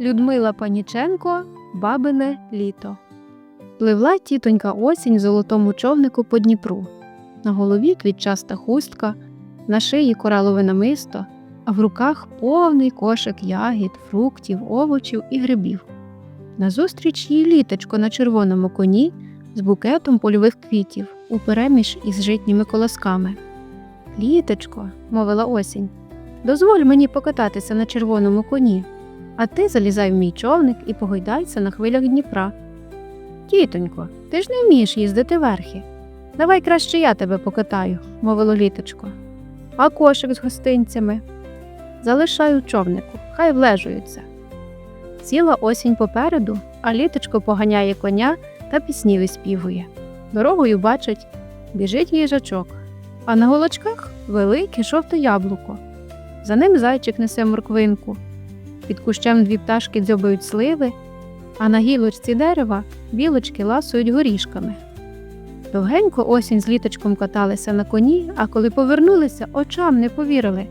Людмила Паніченко Бабине літо. Пливла тітонька осінь в золотому човнику по Дніпру. На голові квітчаста хустка, на шиї коралове намисто, а в руках повний кошик ягід, фруктів, овочів і грибів. Назустріч їй літочко на червоному коні з букетом польових квітів упереміж із житніми колосками. Літочко, мовила осінь, дозволь мені покататися на червоному коні, а ти залізай в мій човник і погойдайся на хвилях Дніпра. Тітонько, ти ж не вмієш їздити верхи. Давай краще я тебе покатаю, мовило літочко. А кошик з гостинцями? Залишай у човнику, хай влежуються. Ціла осінь попереду, а літочко поганяє коня та пісні виспівує. Дорогою бачить, біжить їжачок, а на голочках велике жовте яблуко. За ним зайчик несе морквинку. Під кущем дві пташки дзьобають сливи, а на гілочці дерева білочки ласують горішками. Довгенько осінь з літочком каталися на коні, а коли повернулися, очам не повірили.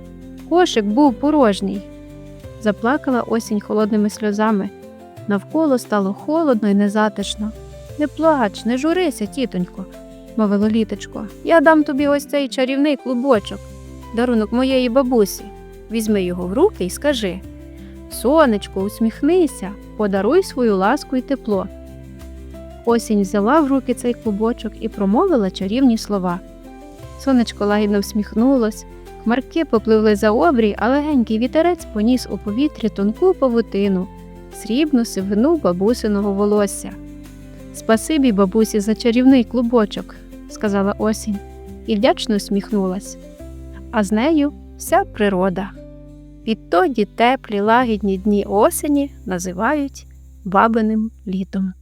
Кошик був порожній. Заплакала осінь холодними сльозами. Навколо стало холодно і незатишно. Не плач, не журися, тітонько, мовило літочко. Я дам тобі ось цей чарівний клубочок, дарунок моєї бабусі. Візьми його в руки і скажи Сонечко, усміхнися, подаруй свою ласку і тепло. Осінь взяла в руки цей клубочок і промовила чарівні слова. Сонечко лагідно всміхнулось, хмарки попливли за обрій, а легенький вітерець поніс у повітрі тонку павутину, срібну сивину бабусиного волосся. Спасибі, бабусі, за чарівний клубочок, сказала осінь, і вдячно усміхнулась. А з нею вся природа. Відтоді теплі лагідні дні осені називають бабиним літом.